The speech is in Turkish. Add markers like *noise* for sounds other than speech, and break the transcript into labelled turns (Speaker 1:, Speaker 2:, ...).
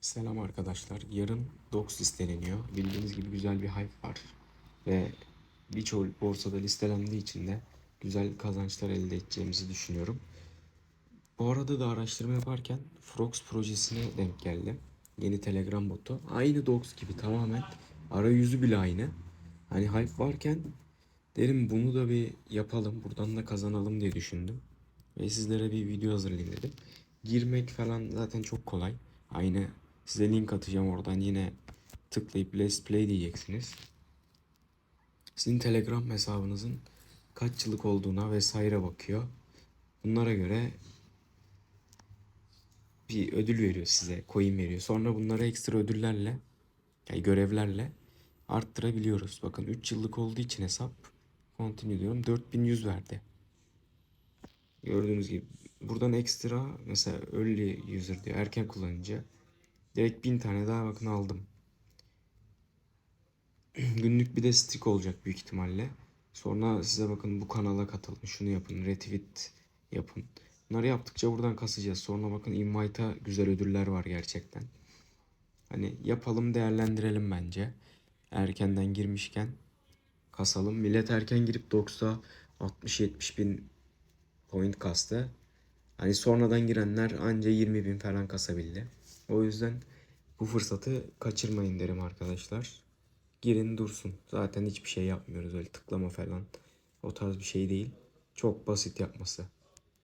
Speaker 1: Selam arkadaşlar. Yarın DOX listeleniyor. Bildiğiniz gibi güzel bir hype var. Ve birçok borsada listelendiği için de güzel kazançlar elde edeceğimizi düşünüyorum. Bu arada da araştırma yaparken Frox projesine denk geldim. Yeni Telegram botu. Aynı DOX gibi tamamen. Arayüzü bile aynı. Hani hype varken derim bunu da bir yapalım. Buradan da kazanalım diye düşündüm. Ve sizlere bir video hazırlayayım dedim. Girmek falan zaten çok kolay. Aynı size link atacağım oradan yine tıklayıp let's play diyeceksiniz. Sizin Telegram hesabınızın kaç yıllık olduğuna vesaire bakıyor. Bunlara göre bir ödül veriyor size, coin veriyor. Sonra bunları ekstra ödüllerle, yani görevlerle arttırabiliyoruz. Bakın 3 yıllık olduğu için hesap, continue diyorum, 4100 verdi. Gördüğünüz gibi buradan ekstra mesela early user diyor, erken kullanıcı. Direkt 1000 tane daha bakın aldım. *clears throat* Günlük bir de stick olacak büyük ihtimalle. Sonra size bakın bu kanala katılın, şunu yapın, retweet yapın. Bunları yaptıkça buradan kasacağız. Sonra bakın invite'a güzel ödüller var gerçekten. Hani yapalım değerlendirelim bence. Erkenden girmişken kasalım. Millet erken girip 90 60-70 bin point kastı. Hani sonradan girenler anca 20 bin falan kasabildi. O yüzden bu fırsatı kaçırmayın derim arkadaşlar. Girin dursun. Zaten hiçbir şey yapmıyoruz öyle tıklama falan. O tarz bir şey değil. Çok basit yapması.